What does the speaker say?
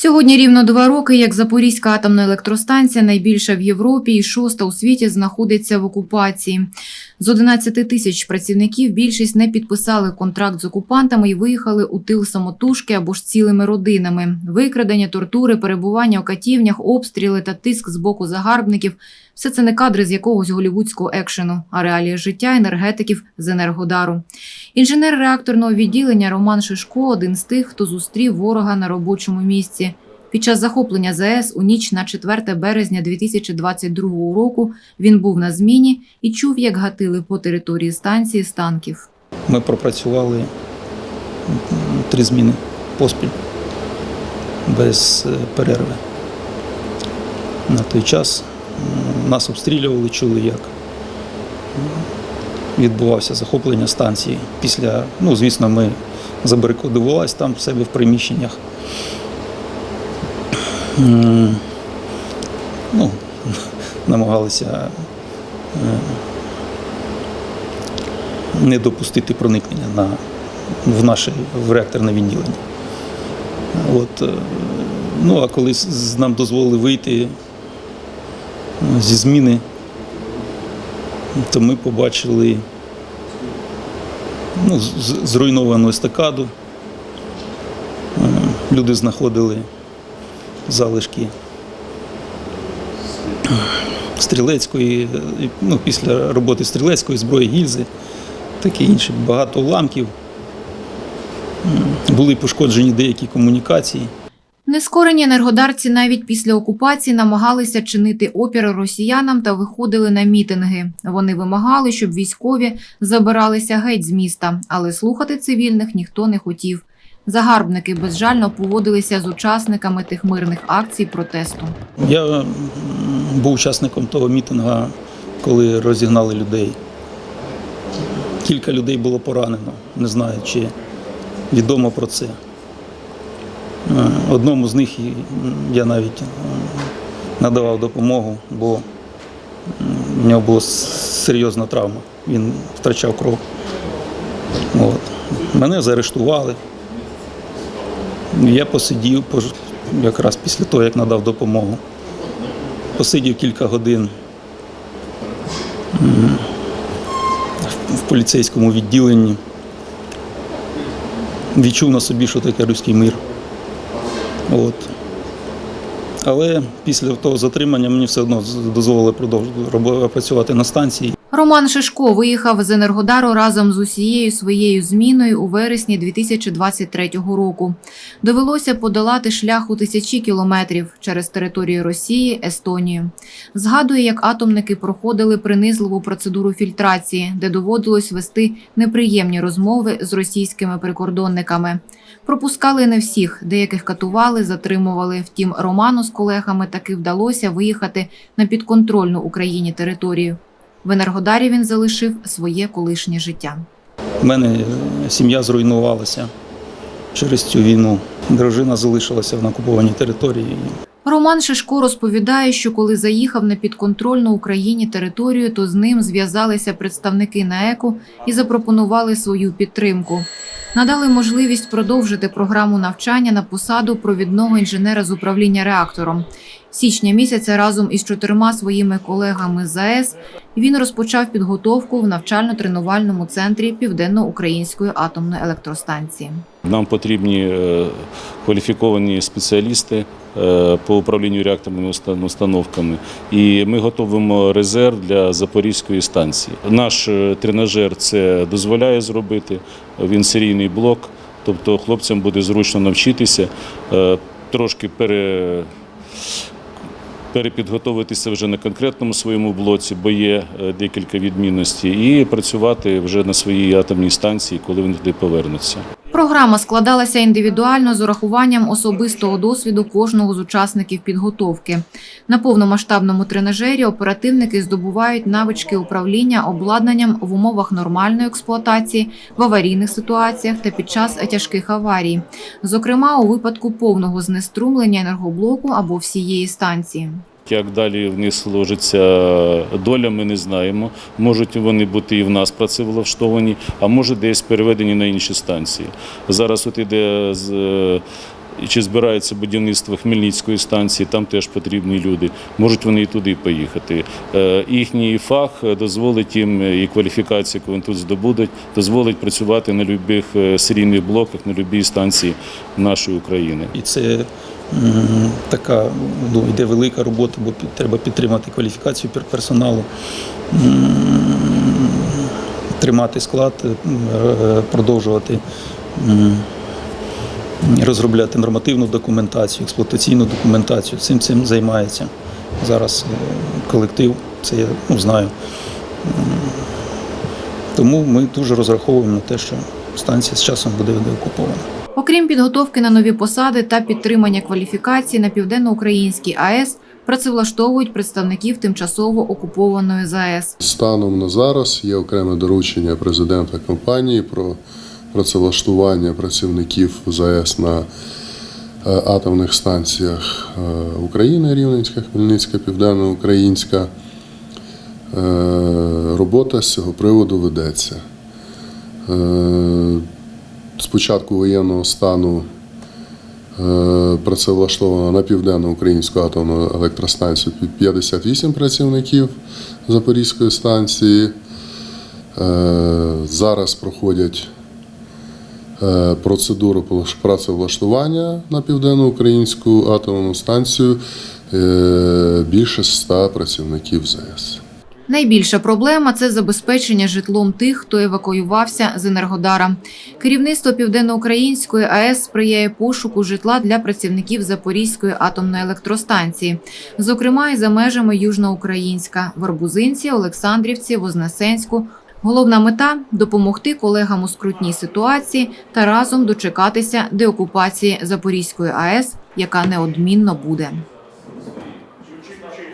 Сьогодні рівно два роки, як Запорізька атомна електростанція, найбільша в Європі і шоста у світі, знаходиться в окупації. З 11 тисяч працівників більшість не підписали контракт з окупантами і виїхали у тил самотужки або ж цілими родинами. Викрадення, тортури, перебування у катівнях, обстріли та тиск з боку загарбників – все це не кадри з якогось голівудського екшену, а реалії життя енергетиків з енергодару. Інженер реакторного відділення Роман Шишко один з тих, хто зустрів ворога на робочому місці. Під час захоплення ЗАЕС у ніч на 4 березня 2022 року він був на зміні і чув, як гатили по території станції з танків. Ми пропрацювали три зміни поспіль без е, перерви. На той час нас обстрілювали, чули, як відбувався захоплення станції. Після, ну, звісно, ми забарикадувалися там в себе в приміщеннях. Ну, намагалися е, не допустити проникнення на, в наше в реакторне відділення. От, е, ну, а коли нам дозволили вийти зі зміни, то ми побачили ну, зруйновану естакаду. Е, Люди знаходили залишки стрілецької, е, ну, після роботи стрілецької зброї гільзи, таке інше, багато уламків. Були пошкоджені деякі комунікації. Нескорені енергодарці навіть після окупації намагалися чинити опір росіянам та виходили на мітинги. Вони вимагали, щоб військові забиралися геть з міста, але слухати цивільних ніхто не хотів. Загарбники безжально поводилися з учасниками тих мирних акцій протесту. Я був учасником того мітингу, коли розігнали людей. Кілька людей було поранено, не знаю, чи відомо про це. Е, Одному з них я навіть е, надавав допомогу, бо в нього була серйозна травма. Він втрачав кров. От. Мене заарештували. Я посидів якраз після того, як надав допомогу. Посидів кілька годин в- поліцейському відділенні. Відчув на собі, що таке руський мир. От. Але після того затримання мені все одно дозволили продовжувати працювати на станції. Роман Шишко виїхав з Енергодару разом з усією своєю зміною у вересні 2023 року. Довелося подолати шлях у тисячі кілометрів через територію Росії, Естонію. Згадує, як атомники проходили принизливу процедуру фільтрації, де доводилось вести неприємні розмови з російськими прикордонниками. Пропускали не всіх, деяких катували, затримували. Втім, Роману з колегами таки вдалося виїхати на підконтрольну Україні територію. В Енергодарі він залишив своє колишнє життя. У мене сім'я зруйнувалася через цю війну. Дружина залишилася на окупованій території. Роман Шишко розповідає, що коли заїхав на підконтрольну Україні територію, то з ним зв'язалися представники НАЕКу і запропонували свою підтримку. Надали можливість продовжити програму навчання на посаду провідного інженера з управління реактором. Січня місяця разом із чотирма своїми колегами з АЕС він розпочав підготовку в навчально-тренувальному центрі Південно-Української атомної електростанції. Нам потрібні е, кваліфіковані спеціалісти е, по управлінню реакторними установками, і ми готуємо резерв для Запорізької станції. Наш е, тренажер це дозволяє зробити. Він серійний блок, тобто хлопцям буде зручно навчитися, трошки пере. Перепідготовитися вже на конкретному своєму блоці, бо є декілька відмінностей, і працювати вже на своїй атомній станції, коли вони туди повернуться. Програма складалася індивідуально з урахуванням особистого досвіду кожного з учасників підготовки. На повномасштабному тренажері оперативники здобувають навички управління обладнанням в умовах нормальної експлуатації, в аварійних ситуаціях та під час тяжких аварій, зокрема у випадку повного знеструмлення енергоблоку або всієї станції. Як далі в них сложиться доля, ми не знаємо. Можуть вони бути і в нас працевлаштовані, а може десь переведені на інші станції. Зараз от іде з- чи збирається будівництво Хмельницької станції, там теж потрібні люди. Можуть вони і туди поїхати. Е, Їхній фах дозволить їм е, і кваліфікація, яку вони тут здобудуть, дозволить працювати на будь-яких серійних блоках, на будь-якій станції нашої України. І це така ну, йде велика робота, бо треба підтримати кваліфікацію персоналу, тримати склад, е, продовжувати розробляти нормативну документацію, експлуатаційну документацію. Цим цим займається зараз е, колектив, це я ну, знаю. Тому ми дуже розраховуємо на те, що станція з часом буде деокупована. Окрім підготовки на нові посади та підтримання кваліфікації на південноукраїнській АЕС, працевлаштовують представників тимчасово окупованої ЗАЕС. Станом на зараз є окреме доручення президента компанії про працевлаштування працівників ЗАЕС на е, атомних станціях е, України, Рівненська, Хмельницька, Південноукраїнська. Е, Робота з цього приводу ведеться. Е, З початку воєнного стану Е, Працевлаштовано на південну українську атомну електростанцію 58 працівників Запорізької станції. Е, Зараз проходять е, процедуру працевлаштування на південну українську атомну станцію більше 100 працівників ЗАЕС. Найбільша проблема це забезпечення житлом тих, хто евакуювався з Енергодара. Керівництво Південноукраїнської АЕС сприяє пошуку житла для працівників Запорізької атомної електростанції, зокрема і за межами Южноукраїнська, в Арбузинці, Олександрівці, Вознесенську. Головна мета допомогти колегам у скрутній ситуації та разом дочекатися деокупації Запорізької АЕС, яка неодмінно буде.